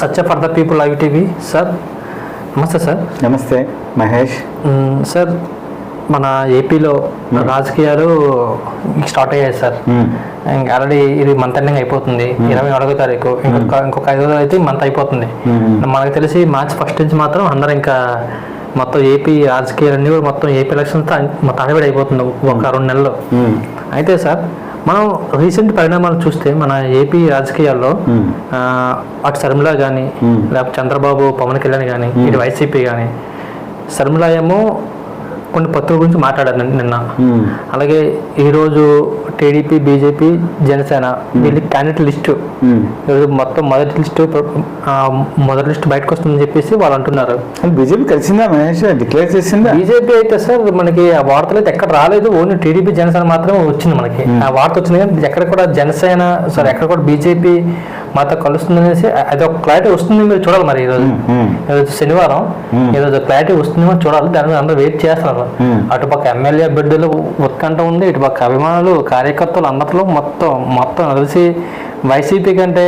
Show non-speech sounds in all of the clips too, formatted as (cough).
Satya for the people live TV sir నమస్తే sir నమస్తే Mahesh. Sir మన ఏపీలో రాజకీయాలు స్టార్ట్ అయ్యాయి సార్ ఆల్రెడీ ఇది మంత్ ఎండింగ్ అయిపోతుంది. ఇరవై నాలుగో తారీఖు. ఇంకొక ఇంకొక ఐదు రోజులు అయితే మంత్ అయిపోతుంది. మనకు తెలిసి మార్చ్ ఫస్ట్ నుంచి మాత్రం అందరూ ఇంకా మొత్తం ఏపీ రాజకీయాలన్నీ కూడా మొత్తం ఏపీ ఎలక్షన్స్ మొత్తం హడావిడి అయిపోతుంది ఒక రెండు నెలలు. అయితే సార్ మనం రీసెంట్ పరిణామాలు చూస్తే మన ఏపీ రాజకీయాల్లో. ఆ, అటు శర్మిల కానీ మ్మ్. లేకపోతే చంద్రబాబు పవన్ కళ్యాణ్ కానీ ఇటు వైసీపీ కానీ శర్మిల ఏమో కొన్ని పత్రుల గురించి మాట్లాడారు నిన్న-. అలాగే ఈరోజు టీడీపీ బీజేపీ జనసేన వీళ్ళ క్యాండిడేట్ లిస్టు. ఈరోజు మొత్తం మొదటి లిస్టు మొదటి లిస్టు బయటకు వస్తుందని చెప్పేసి వాళ్ళు అంటున్నారు. అంటే బీజేపీ కలిసిందా మహేష్? డిక్లేర్ చేసిందా? బీజేపీ అయితే సార్ మనకి ఆ వార్తలు అయితే ఎక్కడ రాలేదు. ఓన్లీ టీడీపీ జనసేన మాత్రమే వచ్చింది మనకి. ఆ వార్త వచ్చింది కానీ ఎక్కడ కూడా జనసేన సార్ ఎక్కడ కూడా బీజేపీ మాతో కలుస్తుంది అనేసి అది ఒక క్లారిటీ వస్తుంది మీరు చూడాలి మరి ఈరోజు. ఈరోజు శనివారం. ఈరోజు క్లారిటీ వస్తుందేమో చూడాలి దాని మీద అందరూ వెయిట్ చేస్తున్నారు. అటుపక్క ఎమ్మెల్యే అభ్యర్థులు ఉత్కంఠ ఉంది ఇటుపక్క అభిమానులు కార్యకర్తలు అందరిలో మొత్తం మొత్తం నాకు తెలిసి వైసీపీ కంటే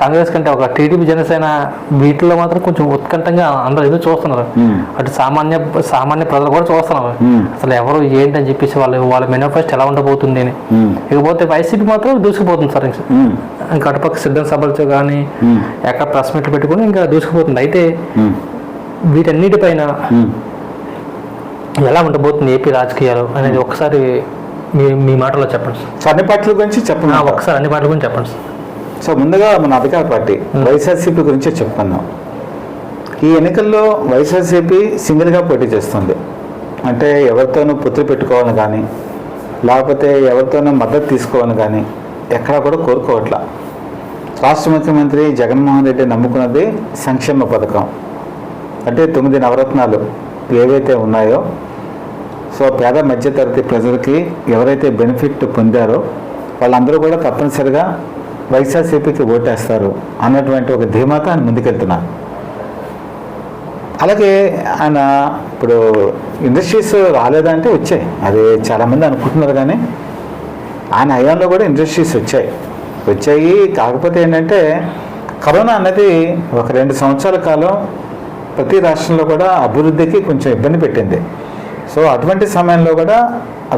కాంగ్రెస్ కంటే ఒక టీడీపీ జనసేన వీటిలో మాత్రం కొంచెం ఉత్కంఠంగా అందరూ ఎదురు చూస్తున్నారు. అటు సామాన్య సామాన్య ప్రజలు కూడా చూస్తున్నారు. అసలు ఎవరు ఏంటని చెప్పేసి వాళ్ళు వాళ్ళ మేనిఫెస్టో ఎలా ఉండబోతుంది అని. ఇకపోతే వైసీపీ మాత్రం దూసుకుపోతుంది సార్ ఇంకా. అటుపక్క సిద్ధం సభలతో కానీ. ఎక్కడ ప్రెస్ మీట్లు పెట్టుకుని ఇంకా దూసుకుపోతుంది అయితే. వీటన్నిటిపైన. ఎలా ఉండబోతుంది ఏపీ రాజకీయాలు అనేది ఒకసారి మీ మీ మాటలో చెప్పండి సార్. అన్ని పార్టీల గురించి చెప్పండి. ఒకసారి అన్ని మాటల గురించి చెప్పండి సార్. సో ముందుగా మన అధికార పార్టీ వైఎస్ఆర్సీపీ గురించే చెప్పుకుందాం ఈ ఎన్నికల్లో వైఎస్ఆర్సీపీ సింగిల్గా పోటీ చేస్తుంది. అంటే ఎవరితోనూ పొత్తులు పెట్టుకోవాలని కానీ లేకపోతే ఎవరితోనూ మద్దతు తీసుకోవాలని కానీ ఎక్కడా కూడా కోరుకోవట్లా. రాష్ట్ర ముఖ్యమంత్రి జగన్మోహన్ రెడ్డి నమ్ముకున్నది సంక్షేమ పథకం. అంటే తొమ్మిది నవరత్నాలు ఏవైతే ఉన్నాయో సో పేద మధ్యతరగతి ప్రజలకి ఎవరైతే బెనిఫిట్ పొందారో వాళ్ళందరూ కూడా తప్పనిసరిగా వైఎస్ఆర్సీపీకి ఓటేస్తారు అన్నటువంటి ఒక ధీమాతో ఆయన ముందుకెళ్తున్నారు. అలాగే ఆయన ఇప్పుడు ఇండస్ట్రీస్ రాలేదంటే వచ్చాయి. అది చాలామంది అనుకుంటున్నారు కానీ ఆయన హయాంలో కూడా ఇండస్ట్రీస్ వచ్చాయి. వచ్చాయి కాకపోతే ఏంటంటే కరోనా అన్నది ఒక రెండు సంవత్సరాల కాలం ప్రతి రాష్ట్రంలో కూడా అభివృద్ధికి కొంచెం ఇబ్బంది పెట్టింది. సో అటువంటి సమయంలో కూడా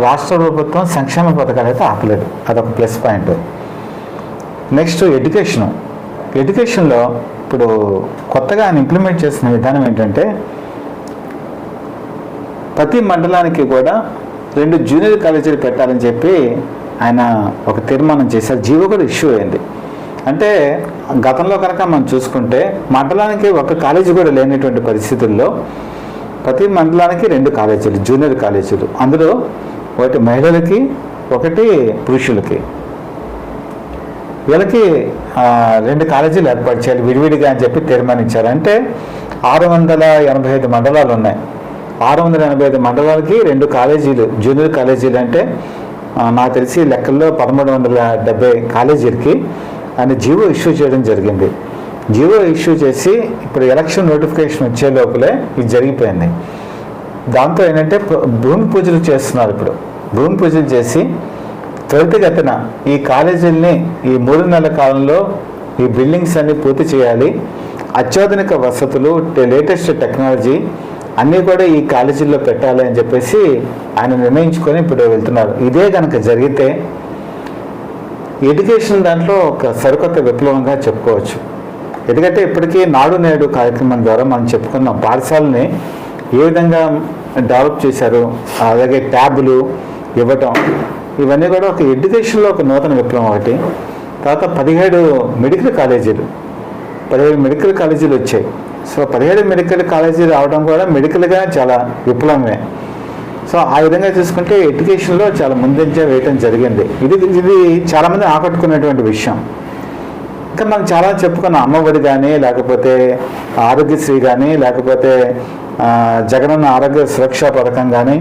రాష్ట్ర ప్రభుత్వం సంక్షేమ పథకాలు అయితే ఆపలేదు. అదొక ప్లస్ పాయింట్. Next education. ఎడ్యుకేషన్లో ఇప్పుడు కొత్తగా ఆయన ఇంప్లిమెంట్ చేసిన విధానం ఏంటంటే ప్రతి మండలానికి కూడా రెండు జూనియర్ కాలేజీలు పెట్టాలని చెప్పి ఆయన ఒక తీర్మానం చేశారు. జీవో కూడా ఇష్యూ అయింది. అంటే గతంలో కనుక మనం చూసుకుంటే మండలానికి ఒక కాలేజీ కూడా లేనటువంటి పరిస్థితుల్లో ప్రతి మండలానికి రెండు కాలేజీలు జూనియర్ కాలేజీలు. అందులో ఒకటి మహిళలకి ఒకటి పురుషులకి. వీళ్ళకి రెండు కాలేజీలు ఏర్పాటు చేయాలి విడివిడిగా అని చెప్పి తీర్మానించారు. అంటే ఆరు వందల ఎనభై ఐదు మండలాలు ఉన్నాయి. ఆరు వందల ఎనభై ఐదు మండలాలకి రెండు కాలేజీలు జూనియర్ కాలేజీలు అంటే నాకు తెలిసి లెక్కల్లో పదమూడు వందల డెబ్బై కాలేజీలకి ఆయన జీవో ఇష్యూ చేయడం జరిగింది. జియో ఇష్యూ చేసి ఇప్పుడు ఎలక్షన్ నోటిఫికేషన్ వచ్చే లోపలే ఇది జరిగిపోయింది. దాంతో ఏంటంటే భూమి పూజలు చేస్తున్నారు ఇప్పుడు. భూమి పూజలు చేసి త్వరితగతిన ఈ కాలేజీల్ని ఈ మూడు నెలల కాలంలో ఈ బిల్డింగ్స్ అన్ని పూర్తి చేయాలి. అత్యాధునిక వసతులు లేటెస్ట్ టెక్నాలజీ అన్నీ కూడా ఈ కాలేజీల్లో పెట్టాలి అని చెప్పేసి ఆయన నిర్ణయించుకొని ఇప్పుడు వెళ్తున్నారు. ఇదే కనుక జరిగితే ఎడ్యుకేషన్ దాంట్లో ఒక సరికొత్త విప్లవంగా చెప్పుకోవచ్చు. ఎందుకంటే ఇప్పటికీ నాడు నేడు కార్యక్రమం ద్వారా మనం చెప్పుకున్నాం పాఠశాలని ఏ విధంగా డెవలప్ చేశారు అలాగే ట్యాబులు ఇవ్వటం ఇవన్నీ కూడా ఒక ఎడ్యుకేషన్లో ఒక నూతన విప్లవం ఒకటి. తర్వాత పదిహేడు మెడికల్ కాలేజీలు పదిహేడు మెడికల్ కాలేజీలు వచ్చాయి. సో పదిహేడు మెడికల్ కాలేజీలు రావడం కూడా మెడికల్గా చాలా విప్లవమే. సో ఆ విధంగా చూసుకుంటే ఎడ్యుకేషన్లో చాలా ముందంజ వేయటం జరిగింది. ఇది ఇది చాలామంది ఆకట్టుకునేటువంటి విషయం. ఇంకా మనం చాలా చెప్పుకున్నాం అమ్మఒడి కానీ లేకపోతే ఆరోగ్యశ్రీ కానీ లేకపోతే జగనన్న ఆరోగ్య సురక్ష పథకం కానీ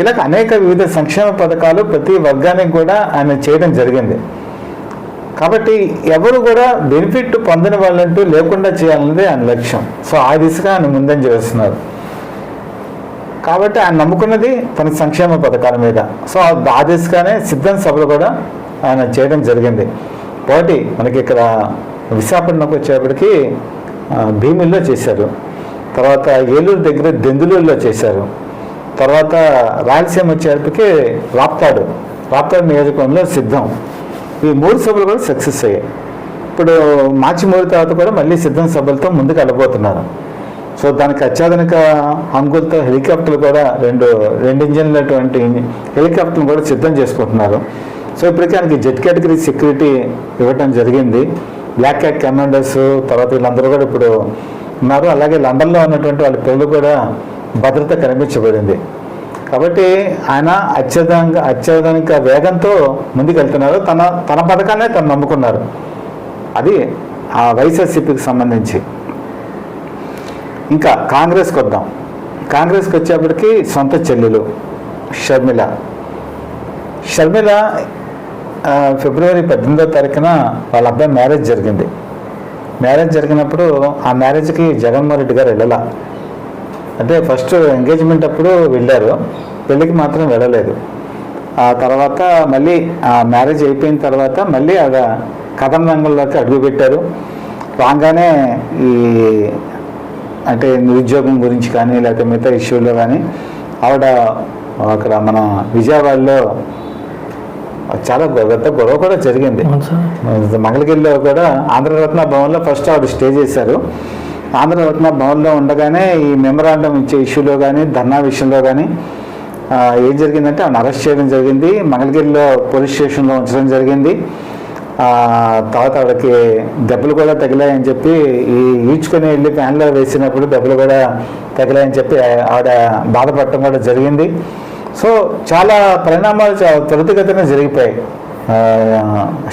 ఇలాగ అనేక వివిధ సంక్షేమ పథకాలు ప్రతి వర్గానికి కూడా ఆయన చేయడం జరిగింది. కాబట్టి ఎవరు కూడా బెనిఫిట్ పొందని వాళ్ళంటూ లేకుండా చేయాలన్నది ఆయన లక్ష్యం. సో ఆ దిశగా ఆయన ముందని చేస్తున్నారు కాబట్టి ఆయన నమ్ముకున్నది తన సంక్షేమ పథకాల మీద. సో ఆ దిశగానే సిద్ధం సభలు కూడా ఆయన చేయడం జరిగింది. ఒకటి మనకి ఇక్కడ విశాఖపట్నంకి వచ్చేప్పటికి భీమిల్లో చేశారు. తర్వాత ఏలూరు దగ్గర దెందులూరులో చేశారు. తర్వాత రాయలసీమ వచ్చేటప్పటికి రాప్తాడు. రాప్తాడు నియోజకవర్గంలో సిద్ధం. ఈ మూడు సభలు కూడా సక్సెస్ అయ్యాయి. ఇప్పుడు మార్చి మూడు తర్వాత కూడా మళ్ళీ సిద్ధం సభలతో ముందుకు వెళ్ళబోతున్నారు. సో దానికి అత్యాధునిక హంగులతో హెలికాప్టర్లు కూడా రెండు రెండు ఇంజిన్లటువంటి హెలికాప్టర్లు కూడా సిద్ధం చేసుకుంటున్నారు. సో ఇప్పటికీ ఆయనకి జెట్ కేటగిరీ సెక్యూరిటీ ఇవ్వటం జరిగింది. బ్లాక్ క్యాట్ కమాండర్స్ తర్వాత వీళ్ళందరూ కూడా ఇప్పుడు ఉన్నారు. అలాగే లండన్లో ఉన్నటువంటి వాళ్ళ పిల్లలు కూడా భద్రత కనిపించబడింది. కాబట్టి ఆయన అత్యధిక అత్యాధునిక వేగంతో ముందుకెళ్తున్నారు. తన తన పథకాన్నే తను నమ్ముకున్నారు. అది ఆ వైఎస్ఆర్సీపీకి సంబంధించి. ఇంకా కాంగ్రెస్కి వద్దాం. కాంగ్రెస్కి వచ్చేప్పటికి సొంత చెల్లెలు షర్మిల. షర్మిల ఫిబ్రవరి పద్దెనిమిదో తారీఖున వాళ్ళ అబ్బాయి మ్యారేజ్ జరిగింది. మ్యారేజ్ జరిగినప్పుడు ఆ మ్యారేజ్కి జగన్మోహన్ రెడ్డి గారు వెళ్ళాల. అంటే ఫస్ట్ ఎంగేజ్మెంట్ అప్పుడు వెళ్ళారు. పెళ్ళికి మాత్రం వెళ్ళలేదు. ఆ తర్వాత మళ్ళీ ఆ మ్యారేజ్ అయిపోయిన తర్వాత మళ్ళీ ఆవిడ కథన రంగంలోకి అడుగుపెట్టారు. రాగానే ఈ అంటే నిరుద్యోగం గురించి కానీ లేకపోతే మిగతా ఇష్యూలో కానీ ఆవిడ అక్కడ మన విజయవాడలో చాలా పెద్ద గొడవ కూడా జరిగింది. మంగళగిరిలో కూడా ఆంధ్రరత్న భవన్లో ఫస్ట్ ఆవిడ స్టే చేశారు. ఆంధ్రరత్న భవన్లో ఉండగానే ఈ మెమరాండం ఇచ్చే ఇష్యూలో కానీ ధర్నా విషయంలో కానీ ఏం జరిగిందంటే ఆవిడ అరెస్ట్ చేయడం జరిగింది. మంగళగిరిలో పోలీస్ స్టేషన్లో ఉంచడం జరిగింది. ఆ, తర్వాత ఆవిడకి దెబ్బలు కూడా తగిలాయని చెప్పి ఈ ఈడ్చుకొని వెళ్ళి ఫ్యాన్లో వేసినప్పుడు దెబ్బలు కూడా తగిలాయని చెప్పి ఆవిడ బాధపడటం కూడా జరిగింది. సో చాలా పరిణామాలు చాలా త్వరితగతిన జరిగిపోయాయి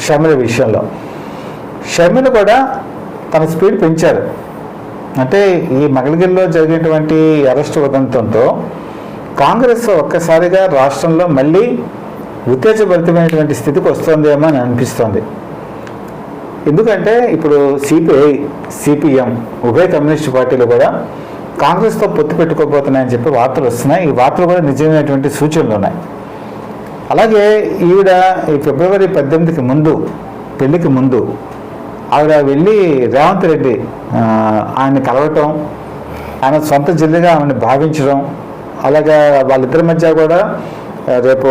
షమిల విషయంలో. షర్మిల కూడా తన స్పీడ్ పెంచారు. అంటే ఈ మగళగిరిలో జరిగినటువంటి అరెస్ట్ ఉదంతంతో కాంగ్రెస్ ఒక్కసారిగా రాష్ట్రంలో మళ్ళీ ఉత్తేజభరితమైనటువంటి స్థితికి వస్తుందేమో అని అనిపిస్తోంది. ఎందుకంటే ఇప్పుడు సిపిఐ సిపిఎం ఉభయ కమ్యూనిస్ట్ పార్టీలు కూడా కాంగ్రెస్తో పొత్తు పెట్టుకోబోతున్నాయని చెప్పి వార్తలు వస్తున్నాయి. ఈ వార్తలు కూడా నిజమైనటువంటి సూచనలు ఉన్నాయి. అలాగే ఈవిడ ఈ ఫిబ్రవరి పద్దెనిమిదికి ముందు పెళ్ళికి ముందు ఆవిడ వెళ్ళి రేవంత్ రెడ్డి ఆయన్ని కలవటం ఆయన సొంత జిల్లాగా ఆమెను భావించడం అలాగే వాళ్ళిద్దరి మధ్య కూడా రేపు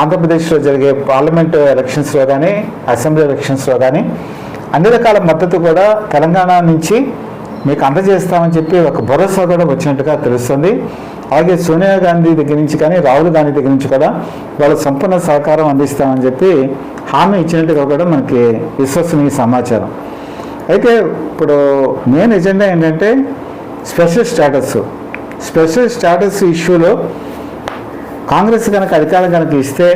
ఆంధ్రప్రదేశ్లో జరిగే పార్లమెంట్ ఎలక్షన్స్లో కానీ అసెంబ్లీ ఎలక్షన్స్లో కానీ అన్ని రకాల మద్దతు కూడా తెలంగాణ నుంచి మీకు అందజేస్తామని చెప్పి ఒక భరోసా కూడా వచ్చినట్టుగా తెలుస్తుంది. అలాగే సోనియా గాంధీ దగ్గర నుంచి కానీ రాహుల్ గాంధీ దగ్గర నుంచి కూడా వాళ్ళ సంపూర్ణ సహకారం అందిస్తామని చెప్పి హామీ ఇచ్చినట్టుగా కూడా మనకి విశ్వసనీయ సమాచారం. అయితే ఇప్పుడు మెయిన్ ఎజెండా ఏంటంటే స్పెషల్ స్టేటస్. స్పెషల్ స్టేటస్ ఇష్యూలో కాంగ్రెస్ కనుక అధికారం కనుక ఇస్తే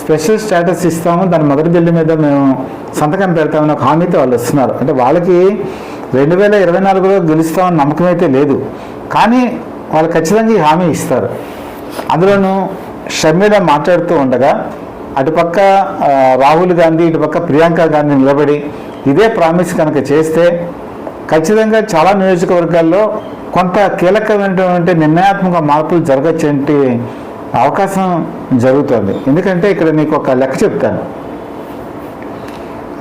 స్పెషల్ స్టేటస్ ఇస్తాము. దాని మొదటి బిల్లు మీద మేము సంతకం పెడతామని ఒక హామీతో వాళ్ళు వస్తున్నారు. అంటే వాళ్ళకి రెండు వేల ఇరవై నాలుగులో గెలుస్తామని నమ్మకం అయితే లేదు. కానీ వాళ్ళు ఖచ్చితంగా ఈ హామీ ఇస్తారు. అందులోనూ షర్మిల మాట్లాడుతూ ఉండగా అటుపక్క రాహుల్ గాంధీ ఇటుపక్క ప్రియాంక గాంధీ నిలబడి ఇదే ప్రామిస్ కనుక చేస్తే ఖచ్చితంగా చాలా నియోజకవర్గాల్లో కొంత కీలకమైనటువంటి నిర్ణయాత్మక మార్పులు జరగచ్చంటి అవకాశం జరుగుతుంది. ఎందుకంటే ఇక్కడ నీకు ఒక లెక్క చెప్తాను.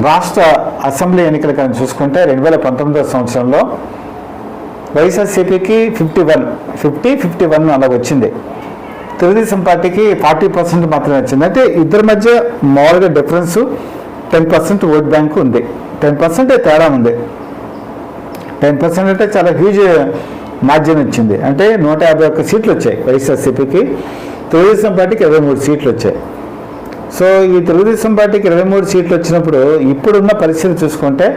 రాష్ట్ర అసెంబ్లీ ఎన్నికలు కానీ చూసుకుంటే రెండు వేల పంతొమ్మిదో సంవత్సరంలో వైఎస్ఆర్సీపీకి fifty one fifty fifty one అలా వచ్చింది. తెలుగుదేశం పార్టీకి ఫార్టీ పర్సెంట్ మాత్రమే వచ్చింది. అంటే ఇద్దరి మధ్య మామూలుగా difference ten percent vote bank ఉంది. టెన్ పర్సెంట్ తేడా ఉంది. టెన్ పర్సెంట్ అంటే చాలా హ్యూజ్ మార్జిన్ వచ్చింది. అంటే నూట యాభై ఒక్క సీట్లు వచ్చాయి వైఎస్ఆర్సీపీకి. తెలుగుదేశం పార్టీకి ఇరవై మూడు సీట్లు వచ్చాయి. సో ఈ తెలుగుదేశం పార్టీకి ఇరవై మూడు సీట్లు వచ్చినప్పుడు ఇప్పుడున్న పరిస్థితి చూసుకుంటే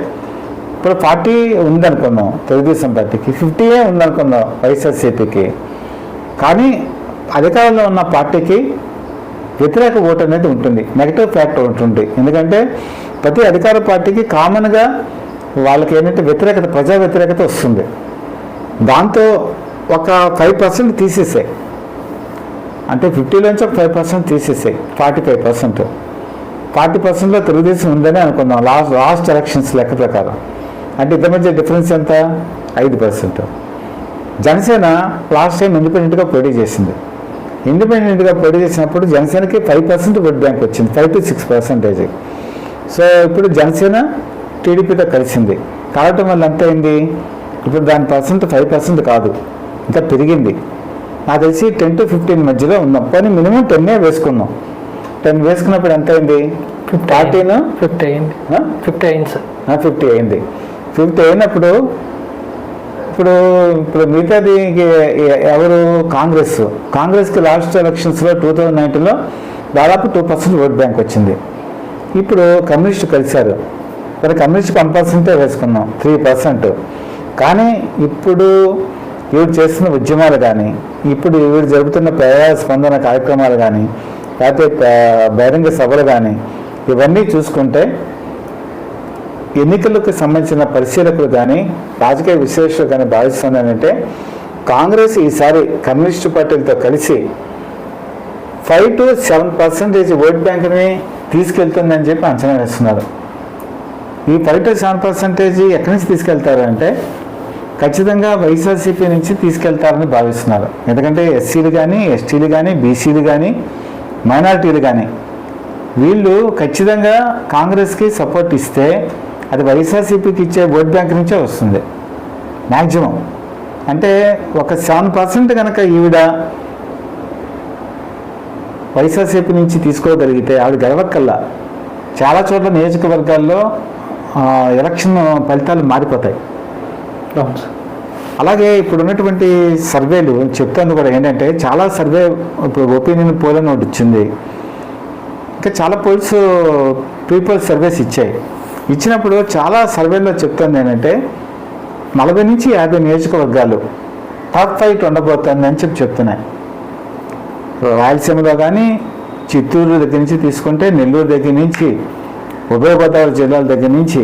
ఇప్పుడు ఫార్టీ ఉందనుకుందాం తెలుగుదేశం పార్టీకి ఫిఫ్టీయే ఉందనుకుందాం వైఎస్ఆర్సీపీకి. కానీ అధికారంలో ఉన్న పార్టీకి వ్యతిరేక ఓటు అనేది ఉంటుంది నెగటివ్ ఫ్యాక్టర్ ఉంటుంది. ఎందుకంటే ప్రతి అధికార పార్టీకి కామన్గా వాళ్ళకి ఏంటంటే వ్యతిరేకత ప్రజా వ్యతిరేకత వస్తుంది. దాంతో ఒక ఫైవ్ పర్సెంట్ తీసేసాయి. అంటే ఫిఫ్టీలోంచి ఒక ఫైవ్ పర్సెంట్ తీసేసాయి ఫార్టీ ఫైవ్ పర్సెంట్. ఫార్టీ పర్సెంట్లో తెలుగుదేశం ఉందని అనుకుందాం. లాస్ట్ లాస్ట్ ఎలక్షన్స్ లెక్క ప్రకారం. అంటే ఇద్దరి మధ్య డిఫరెన్స్ ఎంత? ఐదు పర్సెంట్. జనసేన లాస్ట్ టైం ఇండిపెండెంట్గా పోటీ చేసింది. ఇండిపెండెంట్గా పోటీ చేసినప్పుడు జనసేనకి ఫైవ్ పర్సెంట్ ఓట్ బ్యాంక్ వచ్చింది. Five to six percentage. So ఇప్పుడు జనసేన టీడీపీతో కలిసింది. కావటం వల్ల ఎంత అయింది? ఇప్పుడు దాని పర్సెంట్ ఫైవ్ పర్సెంట్ కాదు. ఇంకా పెరిగింది. నాకు తెలిసి టెన్ టు ఫిఫ్టీన్ మధ్యలో ఉన్నాం. కానీ మినిమం టెన్నే వేసుకున్నాం. టెన్ వేసుకున్నప్పుడు ఎంత అయింది పార్టీను ఫిఫ్టీ అయింది. ఫిఫ్టీ అయింది సార్ ఫిఫ్టీ అయింది. ఫిఫ్టీ అయినప్పుడు ఇప్పుడు ఇప్పుడు మిగతాది ఎవరు? కాంగ్రెస్. కాంగ్రెస్కి లాస్ట్ ఎలక్షన్స్లో టూ థౌజండ్ నైన్టీన్లో దాదాపు టూ పర్సెంట్ ఓట్ బ్యాంక్ వచ్చింది. ఇప్పుడు కమ్యూనిస్ట్ కలిశారు. మరి కమ్యూనిస్ట్ వన్ పర్సెంటే వేసుకున్నాం? త్రీ పర్సెంట్ కానీ ఇప్పుడు వీడు చేస్తున్న ఉద్యమాలు కానీ ఇప్పుడు వీడు జరుపుతున్న ప్రజా స్పందన కార్యక్రమాలు కానీ లేకపోతే బహిరంగ సభలు కానీ ఇవన్నీ చూసుకుంటే ఎన్నికలకు సంబంధించిన పరిశీలకులు కానీ రాజకీయ విశ్లేషకులు కానీ భావిస్తుంది కాంగ్రెస్ ఈసారి కమ్యూనిస్టు పార్టీలతో కలిసి five to seven percentage vote బ్యాంక్ని తీసుకెళ్తుందని చెప్పి అంచనా వేస్తున్నారు. ఈ ఫైవ్ టు సెవెన్ పర్సెంటేజ్ ఎక్కడి నుంచి తీసుకెళ్తారు అంటే ఖచ్చితంగా వైఎస్ఆర్సీపీ నుంచి తీసుకెళ్తారని భావిస్తున్నారు. ఎందుకంటే ఎస్సీలు కానీ ఎస్టీలు కానీ బీసీలు కానీ మైనారిటీలు కానీ వీళ్ళు ఖచ్చితంగా కాంగ్రెస్కి సపోర్ట్ ఇస్తే అది వైఎస్ఆర్సీపీకి ఇచ్చే ఓట్ బ్యాంక్ నుంచే వస్తుంది. మ్యాక్సిమం అంటే ఒక సెవెన్ పర్సెంట్ కనుక ఈవిడ వైఎస్ఆర్సీపీ నుంచి తీసుకోగలిగితే ఆవిడ గెలవక్కల్లా చాలా చోట్ల నియోజకవర్గాల్లో ఎలక్షన్ ఫలితాలు మారిపోతాయి. అలాగే ఇప్పుడు ఉన్నటువంటి సర్వేలు చెప్తాను కూడా ఏంటంటే చాలా సర్వే ఇప్పుడు ఒపీనియన్ పోల్ అని ఒకటి వచ్చింది ఇంకా చాలా పోల్స్ పీపుల్ సర్వేస్ ఇచ్చాయి. ఇచ్చినప్పుడు చాలా సర్వేల్లో చెప్తుంది ఏంటంటే నలభై నుంచి యాభై నియోజకవర్గాలు టాప్ ఫైట్ ఉండబోతుంది అని చెప్పి చెప్తున్నాయి. రాయలసీమలో కానీ చిత్తూరు దగ్గర నుంచి తీసుకుంటే నెల్లూరు దగ్గర నుంచి ఉభయ గోదావరి జిల్లాల దగ్గర నుంచి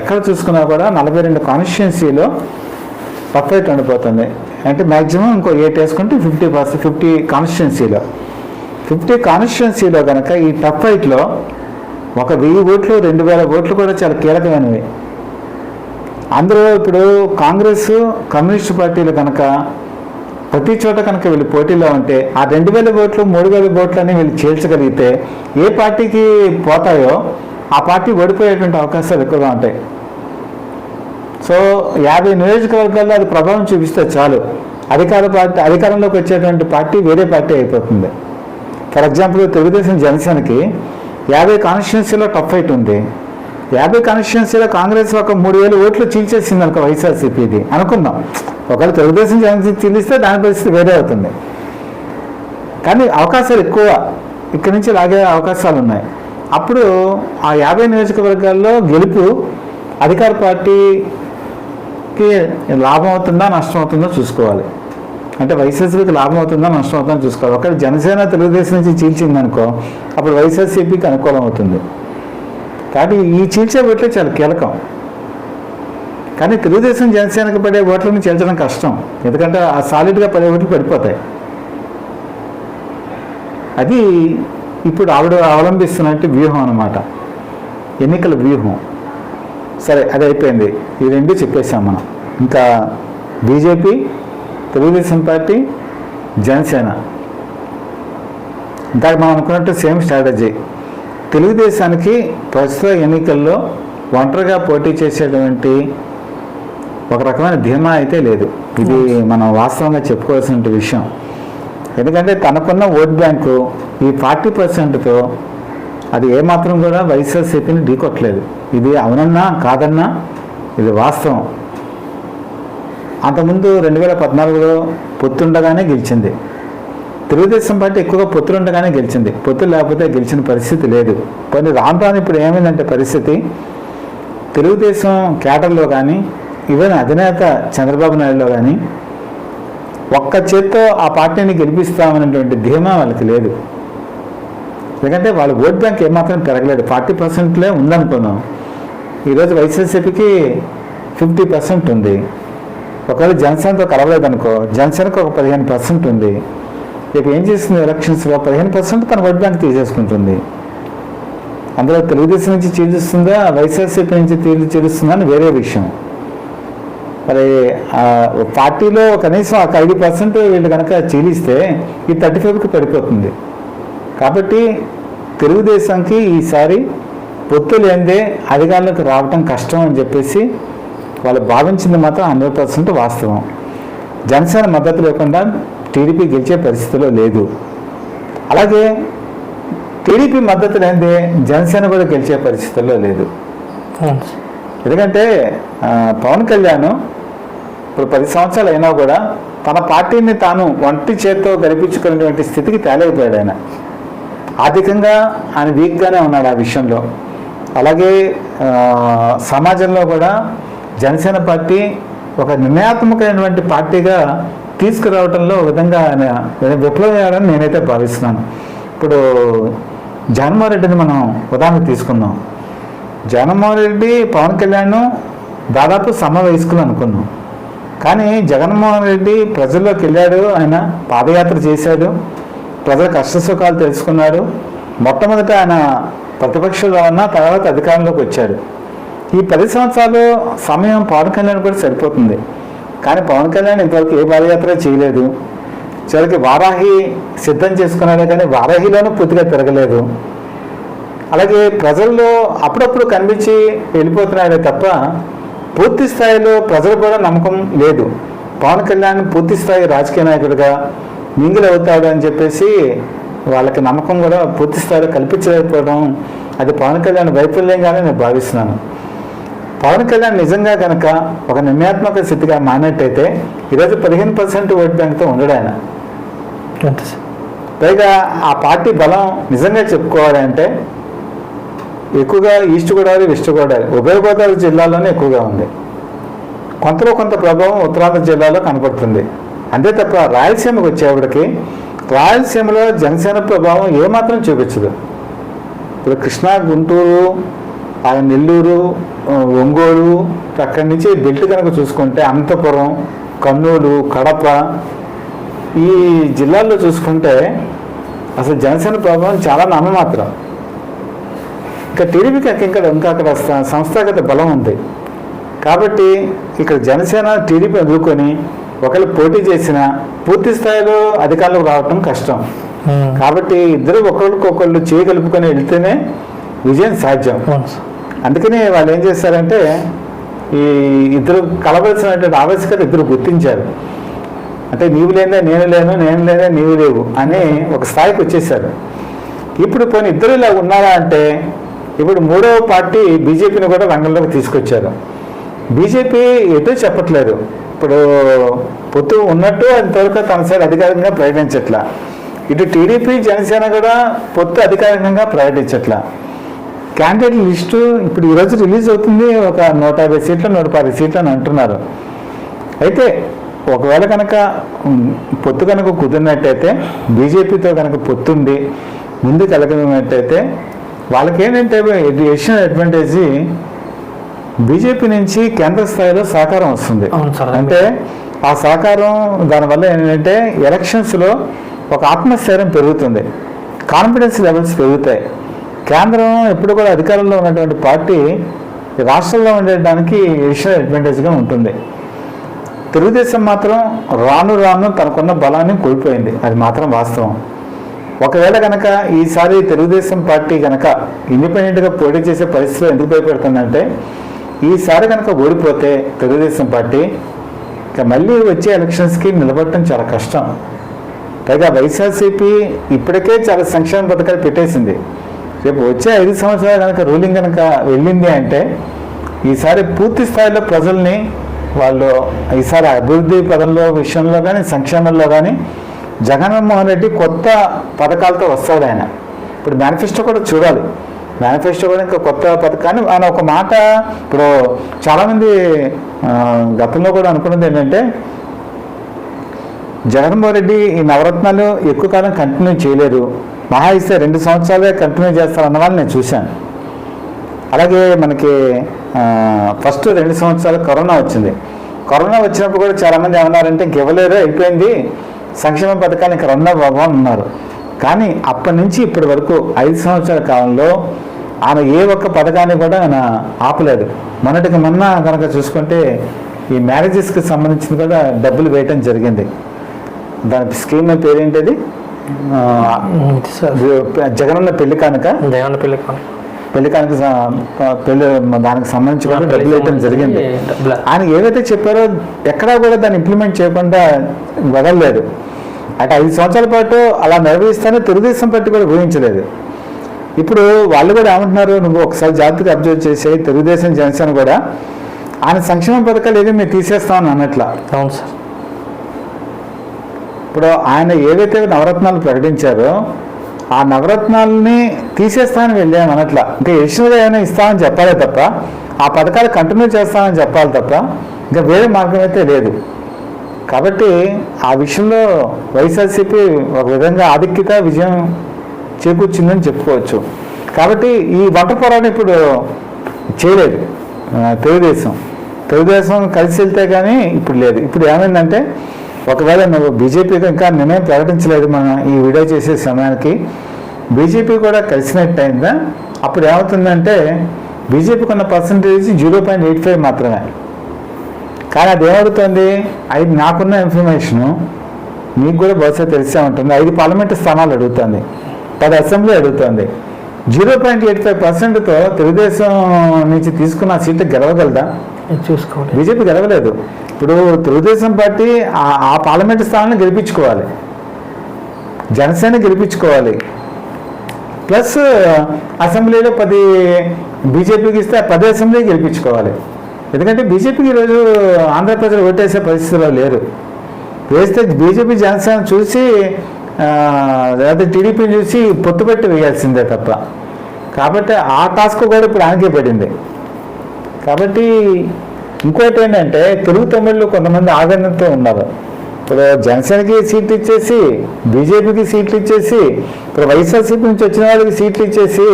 ఎక్కడ చూసుకున్నా కూడా నలభై రెండు కాన్స్టిట్యున్సీలో పర్ఫెక్ట్ ఉండిపోతుంది. అంటే మ్యాక్సిమం ఇంకో ఎయిట్ వేసుకుంటే ఫిఫ్టీ పర్సెంట్ ఫిఫ్టీ కాన్స్టిట్యున్సీలో ఫిఫ్టీ కాన్స్టిట్యున్సీలో కనుక ఈ టఫ్ ఫైట్లో ఒక వెయ్యి ఓట్లు రెండు వేల ఓట్లు కూడా చాలా కీలకమైనవి. అందులో ఇప్పుడు కాంగ్రెస్ కమ్యూనిస్ట్ పార్టీలు కనుక ప్రతి చోట కనుక వీళ్ళు పోటీలో ఉంటే ఆ రెండు వేల ఓట్లు మూడు వేల ఓట్లు అని వీళ్ళు చేల్చగలిగితే ఏ పార్టీకి పోతాయో ఆ పార్టీ ఓడిపోయేటువంటి అవకాశాలు ఎక్కువగా ఉంటాయి. సో యాభై నియోజకవర్గాల్లో అది ప్రభావం చూపిస్తే చాలు. అధికార పార్టీ అధికారంలోకి వచ్చేటువంటి పార్టీ వేరే పార్టీ అయిపోతుంది. ఫర్ ఎగ్జాంపుల్ తెలుగుదేశం జనసేనకి యాభై కాన్స్టిట్యున్సీలో టఫ్ ఫైట్ ఉంది. యాభై కాన్స్టిట్యున్సీలో కాంగ్రెస్ ఒక మూడు వేలు ఓట్లు చీల్చేసింది అనుకో వైఎస్ఆర్సీపీది. అనుకుందాం. ఒకవేళ తెలుగుదేశం జనసేన చీలిస్తే దాని పరిస్థితి వేరే అవుతుంది. కానీ అవకాశాలు ఎక్కువ. ఇక్కడి నుంచి లాగే అవకాశాలు ఉన్నాయి. అప్పుడు ఆ యాభై నియోజకవర్గాల్లో గెలుపు అధికార పార్టీకి లాభం అవుతుందా నష్టం అవుతుందో చూసుకోవాలి. అంటే వైఎస్ఆర్సీపీకి లాభం అవుతుందా నష్టం అవుతుందో చూసుకోవాలి. ఒకవేళ జనసేన తెలుగుదేశం నుంచి చీల్చిందనుకో అప్పుడు వైఎస్ఆర్సీపీకి అనుకూలం అవుతుంది. కాబట్టి ఈ చీల్చే ఓట్లే చాలా కీలకం. కానీ తెలుగుదేశం జనసేనకు పడే ఓట్లను చేర్చడం కష్టం. ఎందుకంటే ఆ సాలిడ్గా పడే ఓట్లు పడిపోతాయి. అది ఇప్పుడు ఆవిడ అవలంబిస్తున్నట్టు వ్యూహం అన్నమాట. ఎన్నికల వ్యూహం. సరే అది అయిపోయింది. ఈ రెండు చెప్పేసాం మనం. ఇంకా బీజేపీ తెలుగుదేశం పార్టీ జనసేన. ఇందాక మనం అనుకున్నట్టు సేమ్ స్ట్రాటజీ. తెలుగుదేశానికి ప్రస్తుత ఎన్నికల్లో ఒంటరిగా పోటీ చేసేటువంటి ఒక రకమైన ధీమా అయితే లేదు. ఇది మనం వాస్తవంగా చెప్పుకోవాల్సిన విషయం. ఎందుకంటే తనకున్న ఓట్ బ్యాంకు ఈ ఫార్టీ పర్సెంట్తో అది ఏమాత్రం కూడా వైఎస్ఆర్సీపీని ఢీకొట్టలేదు. ఇది అవునన్నా కాదన్నా ఇది వాస్తవం. అంతకుముందు రెండు వేల పద్నాలుగులో పొత్తుండగానే గెలిచింది. తెలుగుదేశం పార్టీ ఎక్కువగా పొత్తులుండగానే గెలిచింది. పొత్తులు లేకపోతే గెలిచిన పరిస్థితి లేదు. కొన్ని రాను రాను ఇప్పుడు ఏమైందంటే పరిస్థితి? తెలుగుదేశం క్యాటర్లో కానీ ఈవెన్ అధినేత చంద్రబాబు నాయుడులో కానీ ఒక్క చేత్తో ఆ పార్టీని గెలిపిస్తామనేటువంటి ధీమా వాళ్ళకి లేదు. ఎందుకంటే వాళ్ళ ఓట్ బ్యాంక్ ఏమాత్రం పెరగలేదు. ఫార్టీ పర్సెంట్లే ఉందనుకున్నాం. ఈరోజు వైఎస్ఆర్సీపీకి ఫిఫ్టీ పర్సెంట్ ఉంది. ఒకవేళ జనసేనతో కలవలేదనుకో జనసేనకు ఒక పదిహేను పర్సెంట్ ఉంది. ఇక ఏం చేస్తుంది ఎలక్షన్స్లో పదిహేను పర్సెంట్ తన ఓట్ బ్యాంక్ తీసేసుకుంటుంది. అందులో తెలుగుదేశం నుంచి చీలుస్తుందా వైఎస్ఆర్సీపీ నుంచి తీర్చి చీలుస్తుందా అని వేరే విషయం. మరి పార్టీలో కనీసం ఒక ఐదు పర్సెంట్ వీళ్ళు కనుక చీలిస్తే ఈ థర్టీ ఫైవ్కి పడిపోతుంది. కాబట్టి తెలుగుదేశంకి ఈసారి పొత్తు లేనిదే అధికారులకు రావటం కష్టం అని చెప్పేసి వాళ్ళు భావించింది మాత్రం హండ్రెడ్ పర్సెంట్ వాస్తవం. జనసేన మద్దతు లేకుండా టీడీపీ గెలిచే పరిస్థితిలో లేదు. అలాగే టీడీపీ మద్దతు లేనిదే జనసేన కూడా గెలిచే పరిస్థితుల్లో లేదు. ఎందుకంటే పవన్ కళ్యాణ్ ఇప్పుడు పది సంవత్సరాలు అయినా కూడా తన పార్టీని తాను ఒంటి చేత్తో గడిపించుకునేటువంటి స్థితికి తేలేకపోయాడు ఆయన. ఆర్థికంగా ఆయన వీక్గానే ఉన్నాడు ఆ విషయంలో. అలాగే సమాజంలో కూడా జనసేన పార్టీ ఒక నిర్ణయాత్మకమైనటువంటి పార్టీగా తీసుకురావడంలో ఒక విధంగా ఆయన విప్లవం నేనైతే భావిస్తున్నాను. ఇప్పుడు జగన్మోహన్ రెడ్డిని మనం ఉదాహరణ తీసుకుందాం. జగన్మోహన్ రెడ్డి పవన్ కళ్యాణ్ దాదాపు సమ వయస్కులు అనుకున్నాం. కానీ జగన్మోహన్ రెడ్డి ప్రజల్లోకి వెళ్ళాడు ఆయన పాదయాత్ర చేశాడు ప్రజల కష్టసుఖాలు తెలుసుకున్నాడు. మొట్టమొదట ఆయన ప్రతిపక్షంలో ఉన్న తర్వాత అధికారంలోకి వచ్చాడు. ఈ పది సంవత్సరాలు సమయం పవన్ కళ్యాణ్ కూడా సరిపోతుంది. కానీ పవన్ కళ్యాణ్ ఇంతవరకు ఏ పాదయాత్ర చేయలేదు. చివరికి వారాహి సిద్ధం చేసుకున్నాడే కానీ వారాహిలోనూ పూర్తిగా తిరగలేదు. అలాగే ప్రజల్లో అప్పుడప్పుడు కనిపించి వెళ్ళిపోతున్నాడే తప్ప పూర్తి స్థాయిలో ప్రజలు కూడా నమ్మకం లేదు. పవన్ కళ్యాణ్ పూర్తి స్థాయి రాజకీయ నాయకుడిగా మింగిల్ అవుతాడు అని చెప్పేసి వాళ్ళకి నమ్మకం కూడా పూర్తి స్థాయిలో కల్పించలేకపోవడం అది పవన్ కళ్యాణ్ వైఫల్యంగానే నేను భావిస్తున్నాను. పవన్ కళ్యాణ్ నిజంగా కనుక ఒక నిర్ణయాత్మక స్థితిగా మారినట్టయితే ఈరోజు పదిహేను పర్సెంట్ ఓట్ బ్యాంక్తో ఉండడు ఆయన. పైగా ఆ పార్టీ బలం నిజంగా చెప్పుకోవాలంటే ఎక్కువగా ఈస్ట్ గోదావరి వెస్ట్ గోదావరి ఉభయ గోదావరి జిల్లాలోనే ఎక్కువగా ఉంది. కొంతలో కొంత ప్రభావం ఉత్తరాంధ్ర జిల్లాలో కనపడుతుంది అంతే తప్ప రాయలసీమకు వచ్చేవాడికి రాయలసీమలో జనసేన ప్రభావం ఏమాత్రం చూపించదు. ఇప్పుడు కృష్ణా గుంటూరు ఆ నెల్లూరు ఒంగోలు అక్కడి నుంచి బెల్ట్ కనుక చూసుకుంటే అనంతపురం కర్నూలు కడప ఈ జిల్లాల్లో చూసుకుంటే అసలు జనసేన ప్రభావం చాలా నామమాత్రం ఇంకా టీడీపీకి ఇంకా ఇంకా అక్కడ సంస్థాగత బలం ఉంది. కాబట్టి ఇక్కడ జనసేన టీడీపీ ఎదుర్కొని ఒకళ్ళు పోటీ చేసిన పూర్తి స్థాయిలో అధికారంలోకి రావటం కష్టం. కాబట్టి ఇద్దరు ఒకరికొకళ్ళు చేయి కలుపుకొని వెళ్తేనే విజయం సాధ్యం. అందుకని వాళ్ళు ఏం చేశారంటే ఈ ఇద్దరు కలవలసినటువంటి ఆవశ్యకత ఇద్దరు గుర్తించారు. అంటే నీవు లేదే నేను లేను నేను లేదే నీవు లేవు అని ఒక స్థాయికి వచ్చేసారు. ఇప్పుడు పోనీ ఇద్దరు ఇలా ఉన్నారా అంటే ఇప్పుడు మూడవ పార్టీ బీజేపీని కూడా రంగంలోకి తీసుకొచ్చారు. బీజేపీ ఎటు చెప్పట్లేదు. ఇప్పుడు పొత్తు ఉన్నట్టు అంతవరకు తన సైడ్ అధికారికంగా ప్రకటించట్లా. ఇటు టీడీపీ జనసేన కూడా పొత్తు అధికారికంగా ప్రకటించట్లా. క్యాండిడేట్ లిస్టు ఇప్పుడు ఈరోజు రిలీజ్ అవుతుంది. ఒక నూట యాభై సీట్లు నూట పది సీట్లు అని అంటున్నారు. అయితే ఒకవేళ కనుక పొత్తు కనుక కుదిరినట్టయితే బీజేపీతో కనుక పొత్తుంది ముందుకు వెళ్ళగలిగినట్టయితే వాళ్ళకి ఏంటంటే ఎడిషనల్ అడ్వాంటేజ్ బీజేపీ నుంచి కేంద్ర స్థాయిలో సహకారం వస్తుంది. అంటే ఆ సహకారం దానివల్ల ఏంటంటే ఎలక్షన్స్లో ఒక ఆత్మస్థైర్యం పెరుగుతుంది. కాన్ఫిడెన్స్ లెవెల్స్ పెరుగుతాయి. కేంద్రం ఎప్పుడు కూడా అధికారంలో ఉన్నటువంటి పార్టీ రాష్ట్రంలో ఉండడానికి ఎడిషనల్ అడ్వాంటేజ్గా ఉంటుంది. తెలుగుదేశం మాత్రం రాను రాను తనకున్న బలాన్ని కోల్పోయింది. అది మాత్రం వాస్తవం. ఒకవేళ కనుక ఈసారి తెలుగుదేశం పార్టీ కనుక ఇండిపెండెంట్గా పోటీ చేసే పరిస్థితిలో ఎందుకు భయపెడుతుందంటే ఈసారి కనుక ఓడిపోతే తెలుగుదేశం పార్టీ ఇక మళ్ళీ వచ్చే ఎలక్షన్స్కి నిలబడటం చాలా కష్టం. పైగా వైఎస్ఆర్సీపీ ఇప్పటికే చాలా సంక్షేమ పథకాలు పెట్టేసింది. రేపు వచ్చే ఐదు సంవత్సరాలు కనుక రూలింగ్ కనుక వెళ్ళింది అంటే ఈసారి పూర్తి స్థాయిలో ప్రజల్ని వాళ్ళు ఈసారి అభివృద్ధి పదంలో విషయంలో కానీ సంక్షేమంలో కానీ జగన్మోహన్ రెడ్డి కొత్త పథకాలతో వస్తాడు ఆయన. ఇప్పుడు మేనిఫెస్టో కూడా చూడాలి. మేనిఫెస్టో కూడా ఇంకా కొత్త పథకాన్ని ఆయన ఒక మాట ఇప్పుడు చాలామంది గతంలో కూడా అనుకున్నది ఏంటంటే జగన్మోహన్ రెడ్డి ఈ నవరత్నాలు ఎక్కువ కాలం కంటిన్యూ చేయలేరు మహా ఇస్తే రెండు సంవత్సరాలే కంటిన్యూ చేస్తారన్న వాళ్ళు నేను చూశాను. అలాగే మనకి ఫస్ట్ రెండు సంవత్సరాలు కరోనా వచ్చింది. కరోనా వచ్చినప్పుడు కూడా చాలామంది ఏమన్నారంటే ఇంక ఇవ్వలేరు అయిపోయింది. సంక్షేమ పథకాలు ఇంకా రెండో బాబు ఉన్నారు కానీ అప్పటి నుంచి ఇప్పటి వరకు ఐదు సంవత్సరాల కాలంలో ఆమె ఏ ఒక్క పథకాన్ని కూడా ఆయన ఆపలేదు. మొన్నటికి మొన్న కనుక చూసుకుంటే ఈ మ్యారేజెస్కి సంబంధించింది కూడా డబ్బులు వేయటం జరిగింది. దాని స్కీమ్ పేరేంటిది? జగనన్న పెళ్ళి కనుక? జగన్ పెళ్ళి కాను. పెళ్ళి కానుక. స- పెళ్ళి దానికి సంబంధించి కూడా డబ్బులు వేయటం జరిగింది. ఆయన ఏవైతే చెప్పారో ఎక్కడా కూడా దాన్ని ఇంప్లిమెంట్ చేయకుండా వదలలేదు. అంటే ఐదు సంవత్సరాల పాటు అలా నిర్వహిస్తానే తెలుగుదేశం పార్టీ కూడా ఊహించలేదు. ఇప్పుడు వాళ్ళు కూడా ఏమంటున్నారు నువ్వు ఒకసారి జాగ్రత్తగా అబ్జర్వ్ చేసి తెలుగుదేశం జనసేన కూడా. ఆయన సంక్షేమ పథకాలు ఏవి మేము తీసేస్తామని అన్నట్లా. అవును సార్. ఇప్పుడు ఆయన ఏవైతే నవరత్నాలు ప్రకటించారో ఆ నవరత్నాలని తీసేస్తానని వెళ్ళాము అన్నట్ల ఇంకా ఎడిషనల్గా ఏమైనా ఇస్తామని చెప్పాలి తప్ప ఆ పథకాలు కంటిన్యూ చేస్తామని చెప్పాలి తప్ప ఇంకా వేరే మార్గం అయితే లేదు. కాబట్టి ఆ విషయంలో వైఎస్ఆర్సీపీ ఒక విధంగా ఆధిక్యత విజయం చేకూర్చిందని చెప్పుకోవచ్చు. కాబట్టి ఈ వంట పోరాటం ఇప్పుడు చేయలేదు. తెలుగుదేశం. తెలుగుదేశం కలిసి వెళ్తే కానీ ఇప్పుడు లేదు. ఇప్పుడు ఏమైందంటే ఒకవేళ నువ్వు బీజేపీ ఇంకా నిర్ణయం ప్రకటించలేదు మనం ఈ వీడియో చేసే సమయానికి బీజేపీ కూడా కలిసినట్టు అయిందా? అప్పుడు ఏమవుతుందంటే బీజేపీకి ఉన్న percentage zero point eight five మాత్రమే. కానీ అది ఏమవుతుంది? ఐదు నాకున్న ఇన్ఫర్మేషను మీకు కూడా బహుశా తెలిసే ఉంటుంది. ఐదు పార్లమెంటు స్థానాలు అడుగుతుంది. పది అసెంబ్లీ అడుగుతుంది. జీరో పాయింట్ ఎయిట్ ఫైవ్ పర్సెంట్తో తెలుగుదేశం నుంచి తీసుకున్న సీట్లు గెలవగలదా? చూసుకోవాలి. బీజేపీ గెలవలేదు. ఇప్పుడు తెలుగుదేశం పార్టీ ఆ- ఆ పార్లమెంటు స్థానాన్ని గెలిపించుకోవాలి. జనసేన గెలిపించుకోవాలి. ప్లస్ అసెంబ్లీలో పది బీజేపీకి ఇస్తే పది అసెంబ్లీ గెలిపించుకోవాలి. ఎందుకంటే బీజేపీకి ఈరోజు ఆంధ్రప్రదేశ్ ఓటేసే పరిస్థితిలో లేరు. వేస్తే బీజేపీ జనసేన చూసి లేదా టీడీపీని చూసి పొత్తు పెట్టి వేయాల్సిందే తప్ప. కాబట్టి ఆ టాస్క్ కూడా ఇప్పుడు ఆనకే పడింది. కాబట్టి ఇంకోటి ఏంటంటే తెలుగు తమిళ్ళు కొంతమంది ఆదరణతో ఉన్నారు. ఇప్పుడు జనసేనకి సీట్లు ఇచ్చేసి బీజేపీకి సీట్లు ఇచ్చేసి ఇప్పుడు వైఎస్ఆర్సీపీ నుంచి వచ్చిన వాళ్ళకి సీట్లు ఇచ్చేసి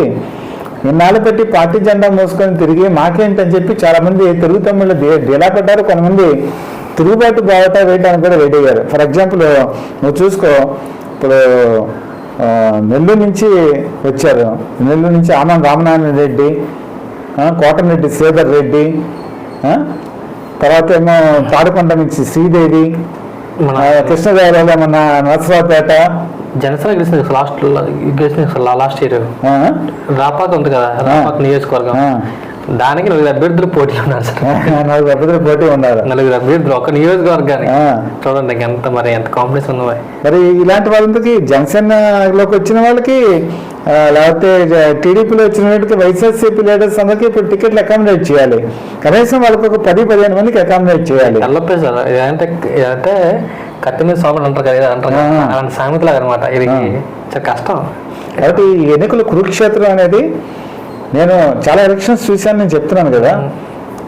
ఇన్నాళ్ళు పెట్టి పార్టీ జెండా మోసుకొని తిరిగి మాకేంటని చెప్పి చాలా మంది తెలుగు తమిళ్ళు డీలా పడ్డారు కొంతమంది తిరుగుబాటు బావట వేయడానికి కూడా రెడీ అయ్యారు. ఫర్ ఎగ్జాంపుల్ నువ్వు చూసుకో ఇప్పుడు నెల్లూరు నుంచి వచ్చారు. నెల్లూరు నుంచి ఆనం రామనారాయణ రెడ్డి కోటమిరెడ్డి శ్రీధర్ రెడ్డి తర్వాత ఏమో తాడికొండ నుంచి శ్రీదేవి మన కృష్ణదేవరాయల మన నరసరావుపేట. జనసేన గెలిచింది లాస్ట్ గెలిచింది లాస్ట్ ఇయర్. రాపాక ఉంది కదా రాపాక నియోజకవర్గం. దానికి నలుగురు అభ్యర్థులు పోటీ ఉన్నారు సార్. (laughs) నలుగురు అభ్యర్థులు పోటీ ఉన్నారు. నలుగురు అభ్యర్థులు ఒక నియోజకవర్గానికి. చూడండి ఎంత మరి ఎంత కాంపిటీషన్ ఉంది మరి. ఇలాంటి వాళ్ళకి జనసేనలోకి వచ్చిన వాళ్ళకి లేకపోతే టీడీపీలో వచ్చిన వాళ్ళకి వైఎస్ఆర్సీపీ లీడర్స్ అందరికీ ఇప్పుడు టికెట్లు అకామిడేట్ చేయాలి. కనీసం వాళ్ళకి ఒక పది పదిహేను మందికి అకామిడేట్ చేయాలి. తెల్లపే సార్ ఇదంటే ఇదంటే కత్తి మీద సోమలు అంటారు కదా అంటారు. అలాంటి సామెతలాగా అనమాట ఇది. చాలా కష్టం. కాబట్టి ఈ ఎన్నికల కురుక్షేత్రం అనేది నేను చాలా ఎలక్షన్స్ చూశాను నేను చెప్తున్నాను కదా.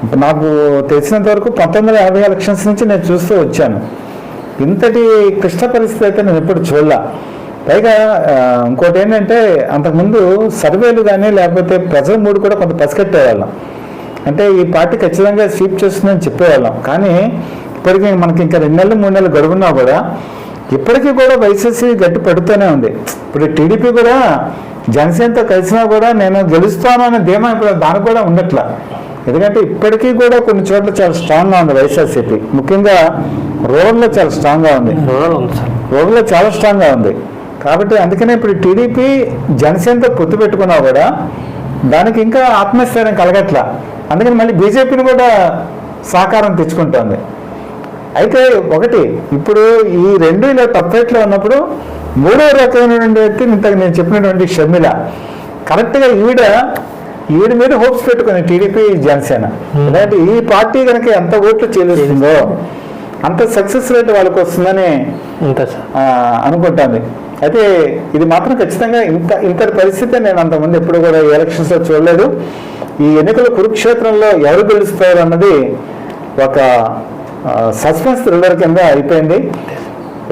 ఇప్పుడు నాకు తెలిసినంత వరకు పంతొమ్మిది వందల యాభై ఎలక్షన్స్ నుంచి నేను చూస్తూ వచ్చాను. ఇంతటి క్లిష్ట పరిస్థితి అయితే నేను ఎప్పుడు చూడలా. పైగా ఇంకోటి ఏంటంటే అంతకుముందు సర్వేలు కానీ లేకపోతే ప్రజల మూడు కూడా కొంత పసిగట్టేవాళ్ళం. అంటే ఈ పార్టీ ఖచ్చితంగా స్వీప్ చేస్తుందని చెప్పేవాళ్ళం. కానీ ఇప్పటికీ మనకి ఇంకా రెండు నెలలు మూడు నెలలు గడువున్నా కూడా ఇప్పటికీ కూడా వైసీసీ గట్టి పడుతూనే ఉంది. ఇప్పుడు టీడీపీ కూడా జనసేనతో కలిసినా కూడా నేను గెలుస్తాను అనే ధీమా ఇప్పుడు దానికి కూడా ఉండట్లా. ఎందుకంటే ఇప్పటికీ కూడా కొన్ని చోట్ల చాలా స్ట్రాంగ్గా ఉంది వైఎస్ఆర్సీపీ. ముఖ్యంగా రూరల్లో చాలా స్ట్రాంగ్గా ఉంది. రోడ్లో చాలా స్ట్రాంగ్గా ఉంది. కాబట్టి అందుకనే ఇప్పుడు టీడీపీ జనసేనతో పొత్తు పెట్టుకున్నా కూడా దానికి ఇంకా ఆత్మస్థైర్యం కలగట్ల. అందుకని మళ్ళీ బీజేపీని కూడా సహకారం తెచ్చుకుంటోంది. అయితే ఒకటి ఇప్పుడు ఈ రెండు ఇలా తప్పేట్లో ఉన్నప్పుడు మూడో రకమైనటువంటి వ్యక్తి ఇంతకు నేను చెప్పినటువంటి షర్మిల. కరెక్ట్గా ఈవిడ ఈవిడ మీద హోప్స్ పెట్టుకుని టీడీపీ జనసేన. ఎందుకంటే ఈ పార్టీ కనుక ఎంత ఓట్లు చెల్లిస్తుందో అంత సక్సెస్ రేట్ వాళ్ళకి వస్తుందని అనుకుంటాను అయితే ఇది మాత్రం ఖచ్చితంగా ఇంత ఇంతటి పరిస్థితి నేను అంతకుముందు ఎప్పుడు కూడా ఈ ఎలక్షన్స్లో చూడలేదు. ఈ ఎన్నికల కురుక్షేత్రంలో ఎవరు గెలుస్తారు అన్నది ఒక సస్పెన్స్ థ్రిల్లర్ కింద అయిపోయింది.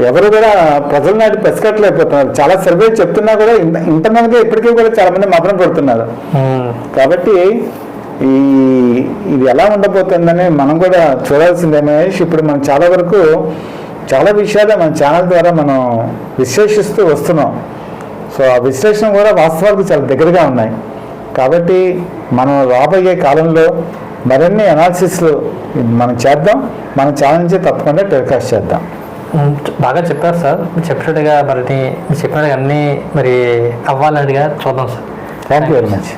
ఎవరు కూడా ప్రజల నాటి పెసకట్లేకపోతున్నారు చాలా సర్వే చెప్తున్నా కూడా ఇంతమందిగా ఇప్పటికీ కూడా చాలా మంది మదన పడుతున్నారు. కాబట్టి ఈ ఇది ఎలా ఉండబోతుందని మనం కూడా చూడాల్సిందే మహేష్ ఇప్పుడు మనం చాలా వరకు చాలా విషయాలు మన ఛానల్ ద్వారా మనం విశ్లేషిస్తూ వస్తున్నాం. సో ఆ విశ్లేషణ కూడా వాస్తవాలకు చాలా దగ్గరగా ఉన్నాయి. కాబట్టి మనం రాబోయే కాలంలో మరిన్ని అనాలిసిస్లు మనం చేద్దాం మన ఛానల్ నుంచి తప్పకుండా టెలికాస్ట్ చేద్దాం. బాగా చెప్పారు సార్. చెప్పినట్టుగా మరి మీరు చెప్పినట్టుగా అన్నీ మరి అవ్వాలన్నట్టుగా చూద్దాం sir. Thank you very much